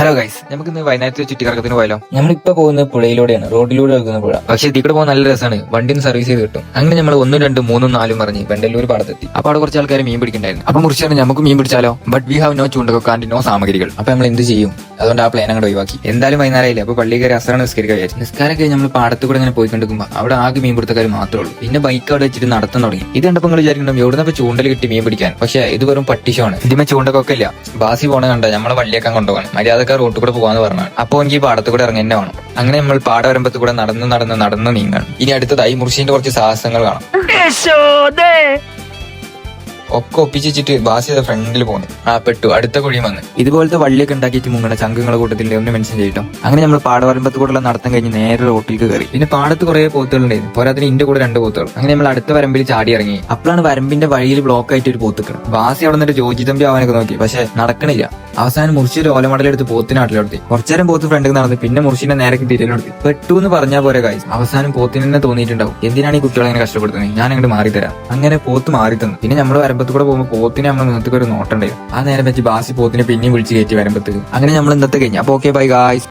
Hello guys നമുക്ക് ഇന്ന് വയനാട്ടിൽ ചുറ്റിക്കറക്കത്തിന് പോയാലോ? നമ്മളിപ്പോ പോകുന്നത് പുഴയിലൂടെയാണ്. റോഡിലൂടെ ഒഴുകുന്ന പുഴ. പക്ഷെ ഇതിൽ കൂടെ പോകാൻ നല്ല രസമാണ് വണ്ടിന്ന് സർവീസ് ചെയ്ത് കിട്ടും. അങ്ങനെ നമ്മൾ ഒന്നും രണ്ടും മൂന്നും നാലും പറഞ്ഞ് വെണ്ടല്ലൂർ പാടത്തെത്തി. അപ്പൊ അവിടെ കുറച്ച് ആൾക്കാർ മീൻ പിടിക്കണ്ടായിരുന്നു. അപ്പൊ മുറിച്ചാണ് നമുക്ക് മീൻ പിടിച്ചാലോ? ബട്ട് വി ഹാവ് നോ ചൂണ്ടക്കൊക്കെ ആൻഡ് നോ സാമഗ്രികൾ. അപ്പൊ നമ്മൾ എന്ത് ചെയ്യും? അതുകൊണ്ട് ആ പ്ലാൻ അങ്ങോട്ട് ഒഴിവാക്കി. എന്തായാലും വൈകുന്നേരമായില്ലേ അപ്പൊ പള്ളി കയറി അസറാണ് നിസ്കരിക്കാൻ വിചാരിച്ചു. കഴിഞ്ഞ് നമ്മൾ പാടത്ത് കൂടെ ഇങ്ങനെ കണ്ടുക്കുമ്പോൾ അവിടെ ആകെ മീൻ പിടുത്തക്കാർ മാത്രമേ ഉള്ളൂ. പിന്നെ ബൈക്ക് അവിടെ വെച്ചിട്ട് നടത്താൻ തുടങ്ങി. ഇത് കണ്ടപ്പോൾ നിങ്ങൾ വിചാരിക്കണം എവിടെ നിന്ന് ചൂണ്ടൽ കിട്ടി മീൻ പിടിക്കാൻ? പക്ഷേ ഇത് വെറും പട്ടിഷമാണ് ഇതിമേ ചൂണ്ടക്കൊക്കെ ഇല്ല. ബാസി പോണ കണ്ട? നമ്മളെ വള്ളിയൊക്കെ കൊണ്ടുപോകാൻ മര്യാദക്കാർ റോട്ടിൽ കൂടെ പോകാന്ന് പറഞ്ഞാണ് അപ്പോൾ എനിക്ക് ഈ പാടത്ത് കൂടെ ഇറങ്ങി തന്നെ വേണം. അങ്ങനെ നമ്മൾ പാട പാടവരമ്പത്ത് കൂടെ നടന്ന് നടന്ന് നടന്ന് നീങ്ങാണ്. ഇനി അടുത്തതായി മുർഷീന്റെ കുറച്ച് സാഹസങ്ങൾ കാണാം. ഒക്കെ ഒപ്പിച്ചിട്ട് ബാസ് ചെയ്ത ഫ്രണ്ടിൽ പോന്നു. ആ പെട്ടു. അടുത്ത കുഴിയും വന്ന്. ഇതുപോലത്തെ വള്ളിയൊക്കെ ഉണ്ടാക്കിയിട്ട് മുങ്ങണ ചങ്കങ്ങളെ കൂട്ടത്തിൽ ഒന്ന് മെൻഷൻ ചെയ്യട്ടോ അങ്ങനെ നമ്മൾ പാട പാടവരമ്പത്ത് കൂടെ നടത്തം കഴിഞ്ഞ് നേരെ റോട്ടിലേക്ക് കയറി. പിന്നെ പാടത്ത് കുറെ പോത്തുകളുണ്ടായിരുന്നു പോരാത്തിന് ഇന്റെ കൂടെ രണ്ട് പോത്തുകൾ. അങ്ങനെ നമ്മൾ അടുത്ത വരമ്പിൽ ചാടി ഇറങ്ങി. അപ്പോഴാണ് വരമ്പിന്റെ വഴിയിൽ ബ്ലോക്ക് ആയിട്ട് ഒരു പോത്തുകൾ ബാസി അവിടെ നിന്നിട്ട് ജോജി തമ്പി അവനൊക്കെ നോക്കി. പക്ഷെ നടക്കണില്ല. അവസാനം മുർഷി ഒരു ഓലമടലെടുത്ത് പോത്തിനാട്ടിലെടുത്തി കുറച്ചേരം പോത്ത് ഫ്രണ്ടിൽ നടന്ന് പിന്നെ മുറിച്ചിന്റെ നേരെ തിരിലെടുത്തി പെട്ടു എന്ന് പറഞ്ഞാൽ പോരെ കാര്യം അവസാനം പോത്തിന് തന്നെ തോന്നിയിട്ടുണ്ടാവും. എന്തിനാണ് ഈ കുട്ടികളെ അങ്ങനെ കഷ്ടപ്പെടുത്തുന്നത് ഞാൻ അങ്ങോട്ട് മാറി തരാം. അങ്ങനെ പോത്ത് മാറി തന്നു. പിന്നെ നമ്മൾ വരമ്പത്ത് കൂടെ പോകുമ്പോൾ പോത്തിനെ നമ്മൾ മുഖത്തേക്ക് ഒരു നോട്ടുണ്ടായിരുന്നു ആ നേരം വെച്ച് ബാസി പോത്തിനെ പിന്നെയും വിളിച്ച് കയറ്റി വരമ്പത്ത് അങ്ങനെ നമ്മൾ ഇന്നത്തെ കഴിഞ്ഞു. അപ്പൊ ഓക്കെ ബൈ ഗായ്സ്